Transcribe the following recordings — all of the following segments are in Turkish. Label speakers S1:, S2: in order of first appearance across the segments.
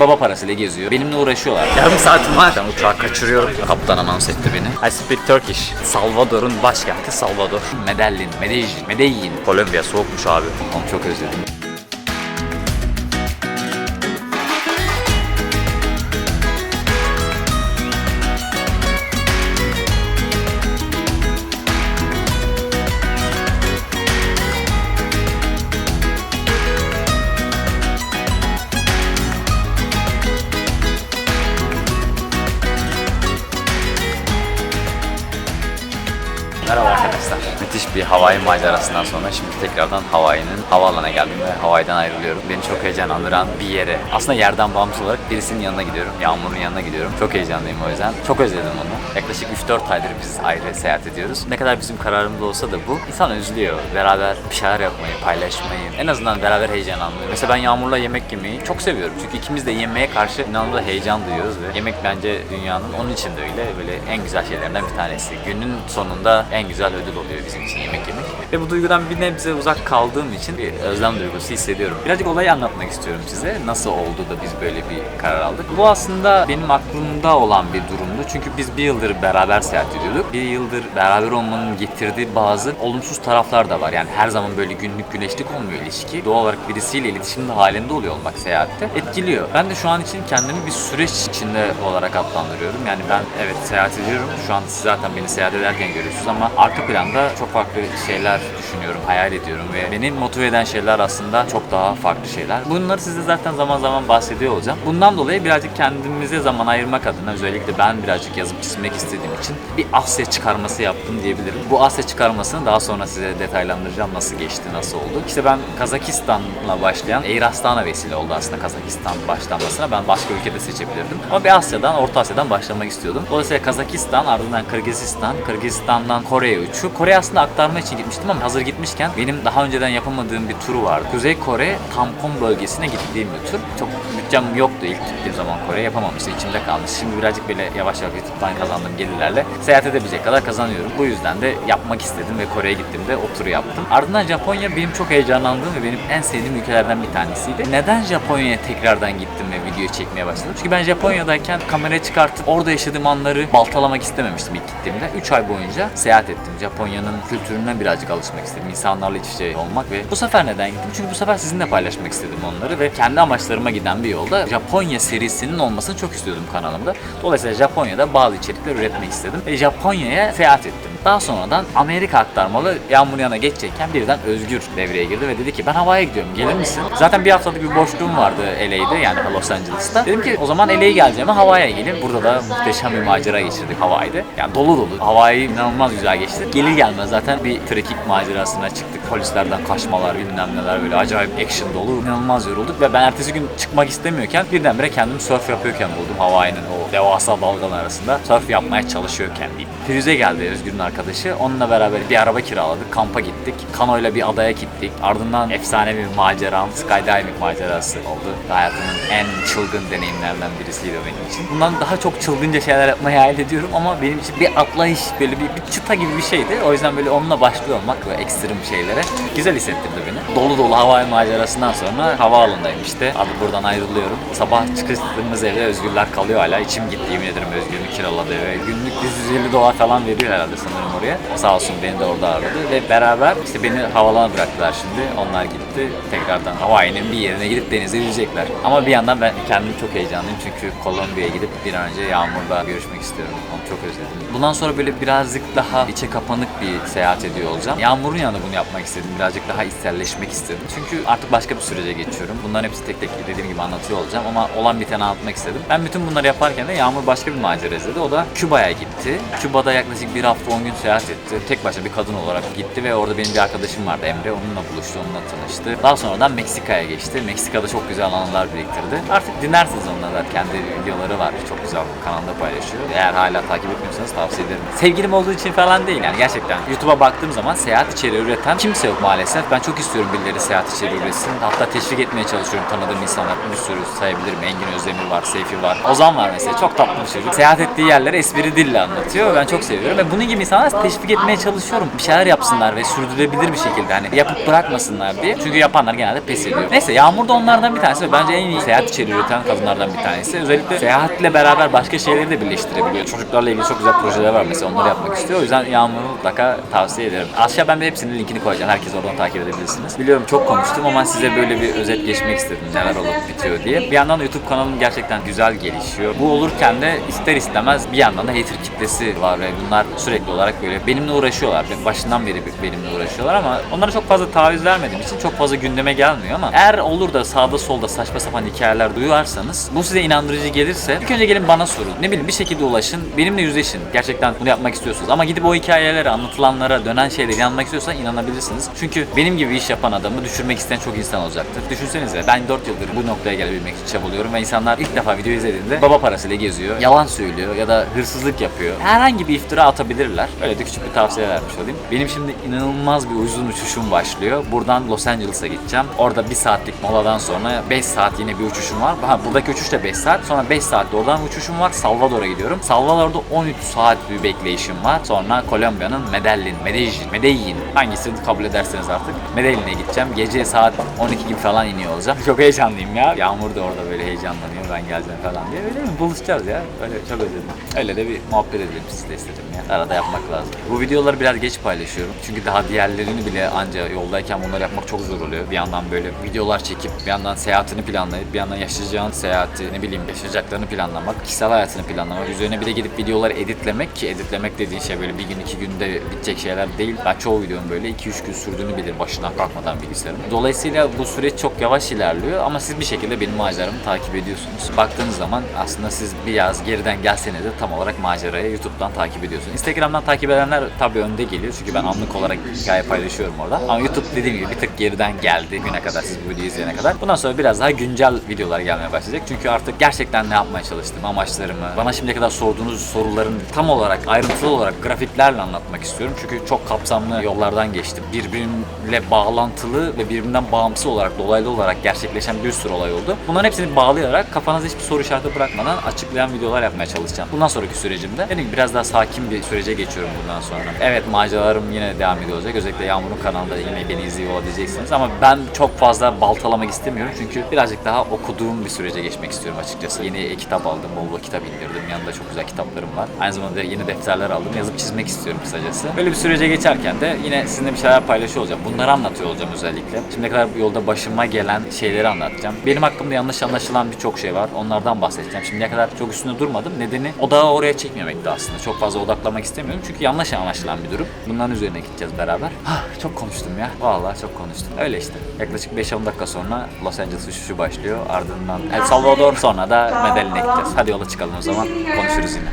S1: Baba parasıyla geziyor. Benimle uğraşıyorlar. Yarım saatim var. Ben uçağı kaçırıyorum. Kaptan anons etti beni. I speak Turkish. Salvador'un başkenti Salvador. Medellin, Medellin, Medellin. Kolombiya soğukmuş abi. Onu çok özledim. Arkadaşlar. Müthiş bir Hawaii macerasından sonra şimdi tekrardan Hawaii'nin havaalanına geldim ve Hawaii'den ayrılıyorum. Beni çok heyecanlandıran bir yere. Aslında yerden bağımsız olarak birisinin yanına gidiyorum. Yağmur'un yanına gidiyorum. Çok heyecanlıyım o yüzden. Çok özledim onu. Yaklaşık 3-4 aydır biz ayrı seyahat ediyoruz. Ne kadar bizim kararımız olsa da bu insan özlüyor. Beraber bir şeyler yapmayı, paylaşmayı, en azından beraber heyecanlanmayı. Mesela ben Yağmur'la yemek yemeyi çok seviyorum. Çünkü ikimiz de yemeğe karşı inanılmaz heyecan duyuyoruz ve yemek bence dünyanın onun için de öyle böyle en güzel şeylerinden bir tanesi. Günün sonunda en güzel ödül oluyor bizim için yemek yemek. Ve bu duygudan bir nebze uzak kaldığım için bir özlem duygusu hissediyorum. Birazcık olayı anlatmak istiyorum size. Nasıl oldu da biz böyle bir karar aldık. Bu aslında benim aklımda olan bir durumdu. Çünkü biz bir yıldır beraber seyahat ediyorduk. Bir yıldır beraber olmanın getirdiği bazı olumsuz taraflar da var. Yani her zaman böyle günlük güneşlik olmuyor ilişki. Doğal olarak birisiyle iletişimde halinde oluyor olmak seyahatte. Etkiliyor. Ben de şu an için kendimi bir süreç içinde olarak adlandırıyorum. Yani ben evet seyahat ediyorum. Şu an siz zaten beni seyahat ederken görüyorsunuz ama arka planda çok farklı şeyler düşünüyorum, hayal ediyorum ve beni motive eden şeyler aslında çok daha farklı şeyler. Bunları size zaten zaman zaman bahsediyor olacağım. Bundan dolayı birazcık kendimize zaman ayırmak adına özellikle ben birazcık yazıp çizmek istediğim için bir Asya çıkarması yaptım diyebilirim. Bu Asya çıkarmasını daha sonra size detaylandıracağım nasıl geçti, nasıl oldu. İşte ben Kazakistan'la başlayan Air Astana vesile oldu aslında Kazakistan başlanmasına. Ben başka ülkede seçebilirdim. Ama bir Asya'dan, Orta Asya'dan başlamak istiyordum. Dolayısıyla Kazakistan, ardından Kırgızistan, Kırgızistan'dan Kore'ye uçup Kore'ye aslında aktarma için gitmiştim ama hazır gitmişken benim daha önceden yapamadığım bir turu vardı. Kuzey Kore tampon bölgesine gittiğim bir tur. Çok bütçem yoktu ilk gittiğim zaman Kore yapamamıştım. içimde kalmış. Şimdi birazcık böyle yavaş yavaş YouTube'dan kazandığım gelirlerle seyahat edebilecek kadar kazanıyorum. Bu yüzden de yapmak istedim ve Kore'ye gittiğimde o turu yaptım. Ardından Japonya benim çok heyecanlandığım ve benim en sevdiğim ülkelerden bir tanesiydi. Neden Japonya'ya tekrardan gittim ve video çekmeye başladım? Çünkü ben Japonya'dayken kameraya çıkartıp orada yaşadığım anları baltalamak istememiştim ilk gittiğimde. 3 ay boyunca seyahat ettim. Japonya'nın kültürüne birazcık alışmak istedim. İnsanlarla iç içe olmak ve bu sefer neden gittim? Çünkü bu sefer sizinle paylaşmak istedim onları ve kendi amaçlarıma giden bir yolda Japonya serisinin olmasını çok istiyordum kanalımda. Dolayısıyla Japonya'da bazı içerikler üretmek istedim ve Japonya'ya seyahat ettim. Daha sonradan Amerika aktarmalı Yağmur yana geçecekken birden Özgür devreye girdi ve dedi ki ben havaya gidiyorum gelir misin? Zaten bir haftalık bir boşluğum vardı LA'de yani Los Angeles'ta. Dedim ki o zaman LA'ye geleceğim havaya gelin. Burada da muhteşem bir macera geçirdik Hawaii'de. Yani dolu dolu. Hawaii inanılmaz güzel geçti. Gelir gelmez zaten bir trekking macerasına çıktık. Polislerden kaçmalar bilmem neler böyle acayip action dolu. inanılmaz yorulduk ve ben ertesi gün çıkmak istemiyorken birdenbire kendimi surf yapıyorken buldum Hawaii'nin o devasa dalgalar arasında. Surf yapmaya çalışıyorken diyeyim. Firuze geldi Özgür'ün arkadaşı. Onunla beraber bir araba kiraladık. Kampa gittik. Kanoyla bir adaya gittik. Ardından efsane bir maceram, skydiving macerası oldu. Hayatımın en çılgın deneyimlerden birisiydi benim için. Bundan daha çok çılgınca şeyler yapmayı hayal ediyorum ama benim için bir atlayış, böyle bir, bir çıta gibi bir şeydi. O yüzden böyle onunla başlıyor olmak ve ekstrem şeylere güzel hissettirdi beni. Dolu dolu havai macerasından sonra havaalanındayım işte. Abi buradan ayrılıyorum. Sabah çıktığımız evde Özgürler kalıyor hala. İçim gitti yemin ederim Özgür'ün kiraladığı ve günlük 150 dolar falan veriyor herhalde sanırım oraya. Sağ olsun beni de orada aradı ve beraber işte beni havalana bıraktılar şimdi. Onlar gitti. Tekrardan Hawaii'nin bir yerine gidip denize yüzecekler. Ama bir yandan ben kendim çok heyecanlıyım çünkü Kolombiya'ya gidip bir an önce Yağmur'la görüşmek istiyorum. Onu çok özledim. Bundan sonra böyle birazcık daha içe kapanık bir seyahat ediyor olacağım. Yağmur'un yanında bunu yapmak istedim. Birazcık daha içselleşmek istedim. Çünkü artık başka bir sürece geçiyorum. Bunların hepsi tek tek dediğim gibi anlatıyor olacağım ama olan biteni anlatmak istedim. Ben bütün bunları yaparken de Yağmur başka bir macera izledi. O da Küba'ya gitti. Küba'da yaklaşık bir hafta 10 gün seyahat etti. Tek başına bir kadın olarak gitti ve orada benim bir arkadaşım vardı Emre. Onunla buluştu, onunla tanıştı. Daha sonradan Meksika'ya geçti. Meksika'da çok güzel anılar biriktirdi. Artık dinlersiniz onunla da. Kendi videoları var. Çok güzel kanalda paylaşıyor. Eğer hala takip etmiyorsanız tavsiye ederim. Sevgilim olduğu için falan değil yani gerçekten. YouTube'a baktığım zaman seyahat içeriği üreten kimse yok maalesef. Ben çok istiyorum birileri seyahat içeriği üretsin. Hatta teşvik etmeye çalışıyorum tanıdığım insanlar. Bir sürü sayabilirim. Engin Özdemir var, Seyfi var. Ozan var mesela. Çok tatlı bir çocuk. Seyahat ettiği yerleri espri dille anlatıyor. Ben çok seviyorum ve bunun gibi insanlar teşvik etmeye çalışıyorum. Bir şeyler yapsınlar ve sürdürülebilir bir şekilde hani yapıp bırakmasınlar diye. Çünkü yapanlar genelde pes ediyor. Neyse Yağmur da onlardan bir tanesi ve bence en iyi seyahat içeriği üreten kadınlardan bir tanesi. Özellikle seyahatle beraber başka şeyleri de birleştirebiliyor. Çocuklarla ilgili çok güzel projeler var mesela onları yapmak istiyor. O yüzden Yağmur'u mutlaka tavsiye ederim. Aşağı ben de hepsinin linkini koyacağım. Herkes oradan takip edebilirsiniz. Biliyorum çok konuştum ama size böyle bir özet geçmek istedim neler olup bitiyor diye. Bir yandan da YouTube kanalım gerçekten güzel gelişiyor. Bu olurken de ister istemez bir yandan da hater kitlesi var ve bunlar sürekli olarak böyle benimle uğraşıyorlar. Başından beri benimle uğraşıyorlar ama onlara çok fazla taviz vermediğim için çok fazla gündeme gelmiyor ama eğer olur da sağda solda saçma sapan hikayeler duyarsanız bu size inandırıcı gelirse ilk önce gelin bana sorun. Ne bileyim bir şekilde ulaşın. Benimle yüzleşin. Gerçekten bunu yapmak istiyorsunuz. Ama gidip o hikayelere, anlatılanlara, dönen şeylere inanmak istiyorsan inanabilirsiniz. Çünkü benim gibi iş yapan adamı düşürmek isteyen çok insan olacaktır. Düşünsenize ben 4 yıldır bu noktaya gelebilmek için çabalıyorum ve insanlar ilk defa video izlediğinde baba parasıyla geziyor, yalan söylüyor ya da hırsızlık yapıyor. Herhangi bir iftira atabilirler. Öyle de küçük bir tavsiye vermiş olayım. Benim şimdi inanılmaz bir uzun uçuşum başlıyor. Buradan Los Angeles'a gideceğim. Orada bir saatlik moladan sonra 5 saat yine bir uçuşum var. Ha, buradaki uçuş da 5 saat. Sonra 5 saatte oradan uçuşum var. Salvador'a gidiyorum. Salvador'da 13 saat bir bekleyişim var. Sonra Kolombiya'nın Medellin, Medellin, Medellin hangisini kabul ederseniz artık Medellin'e gideceğim. Gece saat 12 gibi falan iniyor olacağım. Çok heyecanlıyım ya. Yağmur da orada böyle heyecanlanıyor ben geleceğim falan diye. Öyle mi? Buluşacağız ya. Öyle çok özledim. Öyle de bir muhabbet edelim siz de istedim ya. Arada yapmak lazım. Bu videoları biraz geç paylaşıyorum. Çünkü daha diğerlerini bile anca yoldayken bunları yapmak çok zor oluyor. Bir yandan böyle videolar çekip bir yandan seyahatini planlayıp bir yandan yaşayacağın seyahati ne bileyim yaşayacaklarını planlamak, kişisel hayatını planlamak, üzerine bir de gidip videoları editlemek ki editlemek dediğin şey böyle bir gün iki günde bitecek şeyler değil. Ben çoğu videonun böyle 2-3 gün sürdüğünü bilirim başından kalkmadan bilgisayarım. Dolayısıyla bu süreç çok yavaş ilerliyor ama siz bir şekilde benim maceramı takip ediyorsunuz. Baktığınız zaman aslında siz biraz geriden gelseniz de tam olarak macerayı YouTube'dan takip ediyorsunuz. Instagram'dan takip edenler tabii önde geliyor çünkü ben anlık olarak hikaye paylaşıyorum orada. Ama YouTube dediğim gibi bir tık geriden geldi güne kadar siz bu videoyu izleyene kadar. Bundan sonra biraz daha güncel videolar gelmeye başlayacak. Çünkü artık gerçekten ne yapmaya çalıştım, amaçlarımı, bana şimdiye kadar sorduğunuz soruların tam olarak ayrıntılı olarak grafiklerle anlatmak istiyorum. Çünkü çok kapsamlı yollardan geçtim. Birbiriyle bağlantılı ve birbirinden bağımsız olarak, dolaylı olarak gerçekleşen bir sürü olay oldu. Bunların hepsini bağlayarak kafanızda hiçbir soru işareti bırakmadan açıklayan videolar yapmaya çalışacağım. Bundan sonraki sürecimde gibi biraz daha sakin bir sürece geçiyorum bundan sonra. Evet maceralarım yine devam ediyor olacak. Özellikle Yağmur'un kanalında yine beni izliyor olabileceksiniz. Ama ben çok fazla baltalamak istemiyorum. Çünkü birazcık daha okuduğum bir sürece geçmek istiyorum açıkçası. Yeni kitap aldım, bol bol kitap indirdim. Yanında çok güzel kitaplarım var. Aynı zamanda yeni defterler aldım. Yazıp çizmek istiyorum kısacası. Böyle bir sürece geçerken de yine sizinle bir şeyler paylaşıyor olacağım. Bunları anlatıyor olacağım özellikle. Şimdiye kadar yolda başıma gelen şeyleri anlatacağım. Benim hakkımda yanlış anlaşılan birçok şey var. Onlardan bahsedeceğim. Şimdiye kadar çok üstünde durmadım. Nedeni odağı oraya çekmemekti aslında. Çok fazla odaklamak istemiyorum. Çünkü yanlış anlaşılan bir durum. Bunların üzerine gideceğiz beraber. Hah, çok konuştum ya. Vallahi çok konuştum. Öyle işte. Yaklaşık 5-10 dakika sonra Los Angeles uçuşu başlıyor. Ardından El Salvador sonra da Medellin'e gideceğiz. Hadi yola çıkalım o zaman. Konuşuruz yine.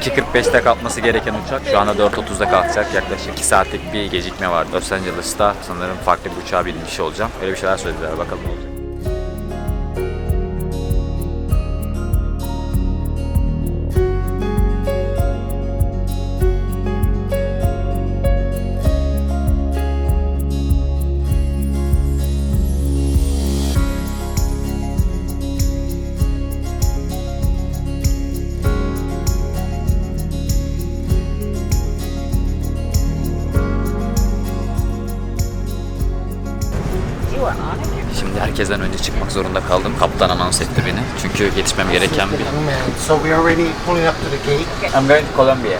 S1: 2.45'te kalkması gereken uçak şu anda 4.30'da kalkacak. Yaklaşık 2 saatlik bir gecikme var. Los Angeles'ta sanırım farklı bir uçağa binmiş olacağım. Öyle bir şeyler söylediler. Bakalım ne olacak. Herkesten önce çıkmak zorunda kaldım. Kaptan anons etti beni. Çünkü yetişmem gereken bir...
S2: So we already pulling up to the gate.
S1: I'm going to Colombia.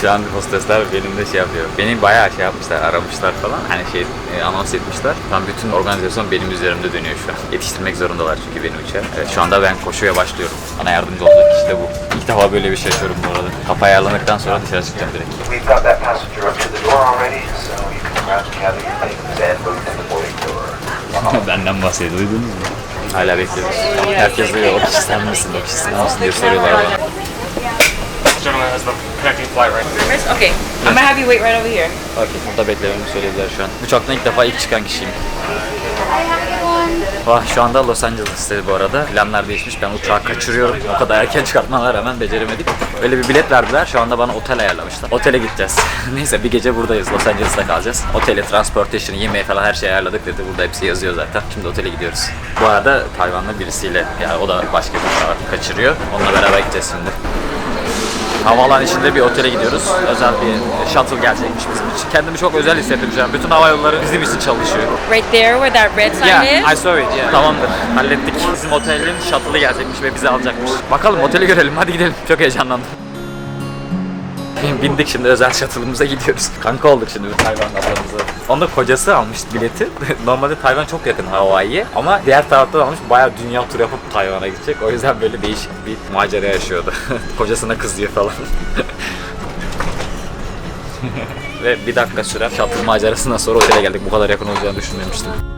S1: Şu an hostesler benimle şey yapıyor. Beni bayağı şey yapmışlar, aramışlar falan. Hani şey e, anons etmişler. Tam bütün organizasyon benim üzerimde dönüyor şu an. Yetiştirmek zorundalar çünkü beni uçağa. Evet, şu anda ben koşuya başlıyorum. Bana yardımcı olacak kişi de bu. İlk defa böyle bir şey yaşıyorum bu arada. Kafa ayarlandıktan sonra dışarı çıkacağım direkt.
S3: We've got that passenger up to the door already, so you can grab the door.
S1: Benden bahsediyor, duydunuz mu? Hala bekliyoruz. Herkes diyor, o kişi sen misin, o kişi sen misin diye soruyorlar bana.
S4: gentleman has the connecting flight right
S5: Service? Okay. I'm gonna have you wait right over here.
S1: Okey, burada beklememi söylediler şu an. Uçaktan ilk defa ilk çıkan kişiyim. Ah, şu anda Los Angeles'tayız bu arada. Planlar değişmiş. Ben uçağı kaçırıyorum. O kadar erken çıkartmalar rağmen beceremedik. Böyle bir bilet verdiler. Şu anda bana otel ayarlamışlar. Otele gideceğiz. Neyse bir gece buradayız. Los Angeles'ta kalacağız. Oteli, transportation, yemeği falan her şeyi ayarladık dedi. Burada hepsi yazıyor zaten. Şimdi otele gidiyoruz. Bu arada Tayvanlı birisiyle yani o da başka bir uçağı kaçırıyor. Onunla beraber gideceğiz şimdi. Havaalan içinde bir otele gidiyoruz. Özel bir shuttle gelecekmiş bizim için. Kendimi çok özel hissettim şu an. Bütün hava yolları bizim için çalışıyor.
S5: Right there where that red sign
S1: Yeah, I saw it. Yeah. Tamamdır. Hallettik. Bizim otelin shuttle'ı gelecekmiş ve bizi alacakmış. Bakalım oteli görelim. Hadi gidelim. Çok heyecanlandım. Bindik şimdi özel shuttle'ımıza gidiyoruz. Kanka olduk şimdi Tayvan ablamızla. Onda kocası almış bileti. Normalde Tayvan çok yakın Hawaii'ye ama diğer taraftan almış bayağı dünya turu yapıp Tayvan'a gidecek. O yüzden böyle değişik bir macera yaşıyordu. Kocasına kızıyor falan. Ve bir dakika süren shuttle macerasından sonra otele geldik. Bu kadar yakın olacağını düşünmemiştim.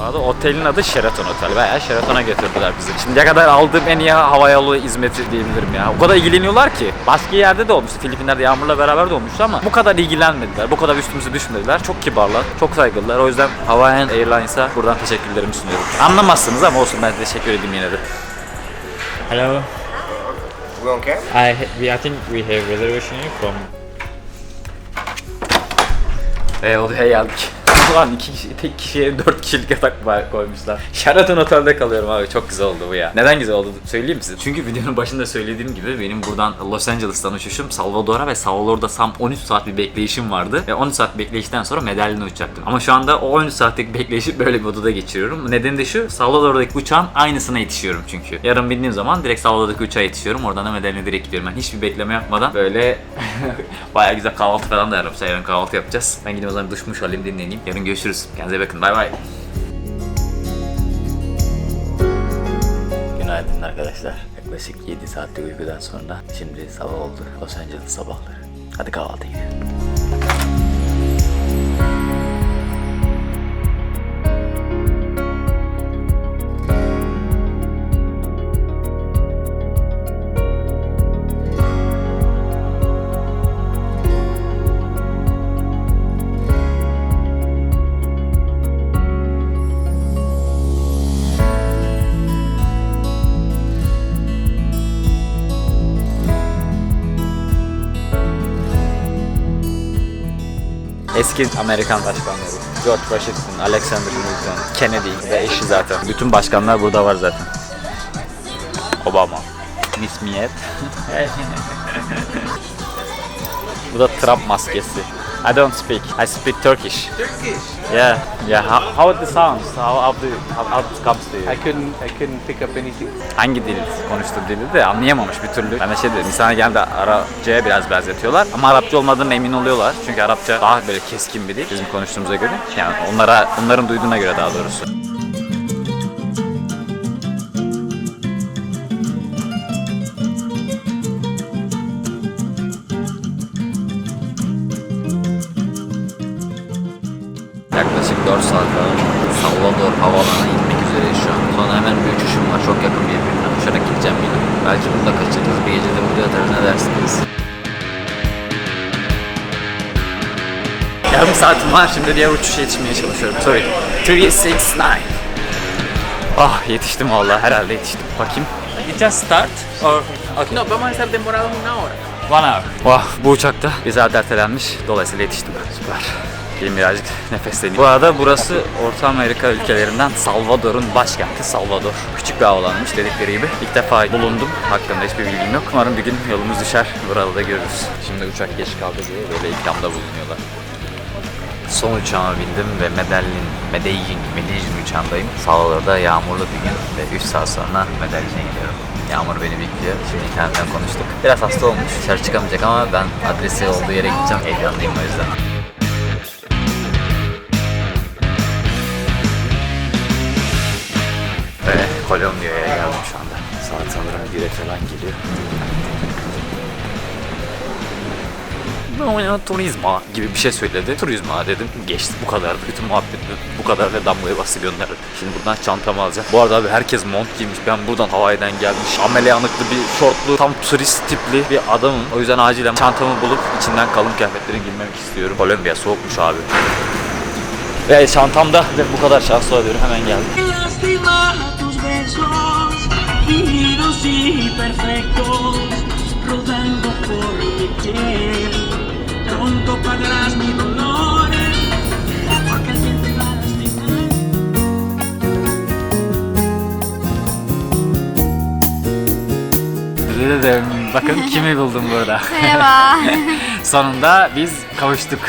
S1: Arada otelin adı Sheraton Otel. Bayağı Sheraton'a götürdüler bizi. Şimdiye kadar aldığım en iyi hava yolu hizmeti diyebilirim ya. O kadar ilgileniyorlar ki. Başka yerde de olmuştu. Filipinler'de Yağmur'la beraber de olmuştu ama bu kadar ilgilenmediler. Bu kadar üstümüze düşmediler. Çok kibarlar. Çok saygılılar. O yüzden Hawaiian Airlines'a buradan teşekkürlerimi sunuyorum. Anlamazsınız ama olsun ben teşekkür edeyim yine de.
S6: Hello.
S3: We on camera?
S6: I we I think we have reservation from
S1: Ve odaya geldik. Ulan iki kişi, tek kişiye dört kişilik yatak koymuşlar. Sheraton Otel'de kalıyorum abi. Çok güzel oldu bu ya. Neden güzel oldu söyleyeyim mi size? Çünkü videonun başında söylediğim gibi benim buradan Los Angeles'tan uçuşum Salvador'a ve Salvador'da tam 13 saat bir bekleyişim vardı. Ve 13 saat bekleyişten sonra Medellín'e uçacaktım. Ama şu anda o 13 saatlik bekleyişi böyle bir odada geçiriyorum. Nedeni de şu, Salvador'daki uçağın aynısına yetişiyorum çünkü. Yarın bindiğim zaman direkt Salvador'daki uçağa yetişiyorum. Oradan da Medellín'e direkt gidiyorum. Ben hiçbir bekleme yapmadan böyle bayağı güzel kahvaltı falan da yapmışlar. Yarın kahvaltı yapacağız. Ben gideyim o zaman duşmuş alayım dinleneyim. Yarın görüşürüz. Kendinize bakın. Bay bay. Günaydın arkadaşlar. Yaklaşık 7 saatlik uykudan sonra şimdi sabah oldu. Los Angeles sabahları. Hadi kahvaltıya gidelim. Eski Amerikan başkanları. George Washington, Alexander Hamilton, Kennedy ve eşi zaten. Bütün başkanlar burada var zaten. Obama. Miss Miyet. Bu da Trump maskesi. I don't speak. I speak Turkish.
S7: Turkish.
S1: Yeah. Yeah. How, how it sounds? How, how, the, how, how it comes to you?
S7: I couldn't I couldn't pick up anything.
S1: hangi dil konuştuğu dili de anlayamamış bir türlü. Ben de şey dedim, insana geldi Arapçaya biraz benzetiyorlar ama Arapça olmadığına emin oluyorlar. Çünkü Arapça daha böyle keskin bir dil bizim konuştuğumuza göre. Yani onlara, onların duyduğuna göre daha doğrusu. Yarım saatim var şimdi diğer uçuşa yetişmeye çalışıyorum. Sorry. 369. Ah yetiştim valla herhalde yetiştim. Bakayım.
S6: it just start or okay.
S7: No, vamos a estar demorados una hora.
S1: One hour. Vah bu uçakta saat ertelenmiş. Dolayısıyla yetiştim. Süper. Gelin birazcık nefesleneyim. Bu arada burası Orta Amerika ülkelerinden Salvador'un başkenti Salvador. Küçük bir havalanmış dedikleri gibi. İlk defa bulundum. Hakkında hiçbir bilgim yok. Umarım bir gün yolumuz düşer. Burada da görürüz. Şimdi uçak geç kaldı diye böyle ikramda bulunuyorlar. Son uçağıma bindim ve Medellin, Medellin, Medellin uçağındayım. Salvador'da yağmurlu bir gün ve 3 saat sonra Medellin'e gidiyorum. Yağmur beni bekliyor. Şimdi internetten konuştuk. Biraz hasta olmuş. Dışarı çıkamayacak ama ben adresi olduğu yere gideceğim. Heyecanlıyım o yüzden. Kolombiya'ya geldim şu anda. Saat sanırım 1'e falan geliyor. Turizma gibi bir şey söyledi. Turizma dedim. Geçti bu kadar. Bütün muhabbet bu kadar ve damgayı bastı gönderdi. Şimdi buradan çantamı alacağım. Bu arada abi herkes mont giymiş. Ben buradan Hawaii'den gelmiş. Ameliyanıklı bir şortlu tam turist tipli bir adamım. O yüzden acilen çantamı bulup içinden kalın kıyafetlerin giymek istiyorum. Kolombiya soğukmuş abi. Ve çantamda ve bu kadar şanslı oluyorum hemen geldim.
S8: Perfectos, rodando por mi piel.
S1: Dedim, bakın kimi buldum burada.
S5: Merhaba.
S1: Sonunda biz kavuştuk.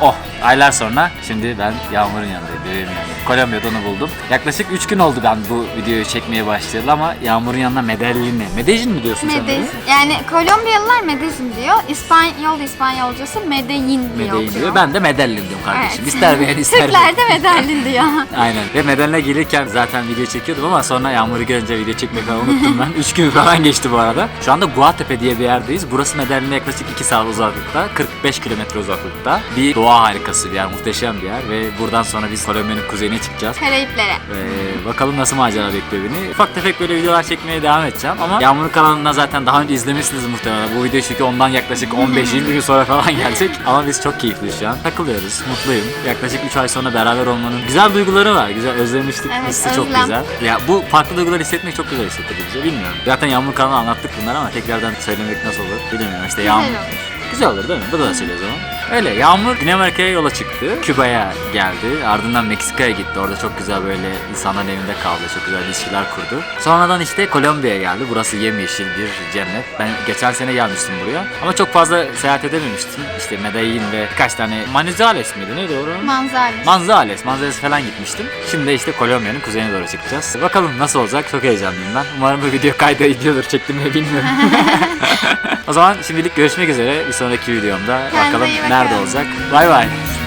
S1: Oh, aylar sonra şimdi ben Yağmur'un yanındayım, bebeğimin yanındayım. Kolombiya'da onu buldum. Yaklaşık 3 gün oldu ben bu videoyu çekmeye başlayalı ama Yağmur'un yanına Medellin Medellin mi diyorsun sen?
S5: Medellin. Yani Kolombiyalılar Medellin diyor. İspanyol İspanyolcası Medellin diye
S1: Medellin diyor. Ben de Medellin diyorum kardeşim.
S5: Evet.
S1: İster beğen ister
S5: Türkler de Medellin diyor.
S1: Aynen. Ve Medel'e gelirken zaten video çekiyordum ama sonra Yağmur'u görünce video çekmeyi falan unuttum ben. 3 gün falan geçti bu arada. Şu anda Guatepe diye bir yerdeyiz. Burası Medel'ine yaklaşık 2 saat uzaklıkta. 45 kilometre uzaklıkta. Bir doğa harikası bir yer. Muhteşem bir yer. Ve buradan sonra biz Kolombiya'nın kuzeyine çıkacağız.
S5: Karayiplere.
S1: Ee, bakalım nasıl macera bekliyor beni. Ufak tefek böyle videolar çekmeye devam edeceğim ama Yağmur'un kanalından zaten daha önce izlemişsiniz muhtemelen. Bu video çünkü ondan yaklaşık 15-20 gün sonra falan gelecek. Ama biz çok keyifliyiz şu an. Takılıyoruz, mutluyum. Yaklaşık 3 ay sonra beraber olmanın güzel duyguları var. Güzel özlemiştik.
S5: Evet,
S1: Hissi çok
S5: özlem.
S1: güzel. Ya bu farklı duygular hissetmek çok güzel hissettirdi bize. Bilmiyorum. Zaten Yağmur kanalına anlattık bunları ama tekrardan söylemek nasıl olur bilmiyorum. İşte Yağmur... Güzel olur değil mi? Bu da söyle o zaman. Öyle Yağmur Güney Amerika'ya yola çıktı. Küba'ya geldi. Ardından Meksika'ya gitti. Orada çok güzel böyle insanların evinde kaldı. Çok güzel ilişkiler kurdu. Sonradan işte Kolombiya'ya geldi. Burası yemyeşil bir cennet. Ben geçen sene gelmiştim buraya. Ama çok fazla seyahat edememiştim. İşte Medellin ve birkaç tane Manizales miydi? Neydi orası?
S5: Manzara.
S1: Manzales, Manzales falan gitmiştim. Şimdi işte Kolombiya'nın kuzeyine doğru çıkacağız. Bakalım nasıl olacak? Çok heyecanlıyım ben. Umarım bu video kayda gidiyordur. Çektim mi bilmiyorum. o zaman şimdilik görüşmek üzere. Bir sonraki videomda
S5: Kendinize
S1: bakalım. Nerede olacak. Bay bay.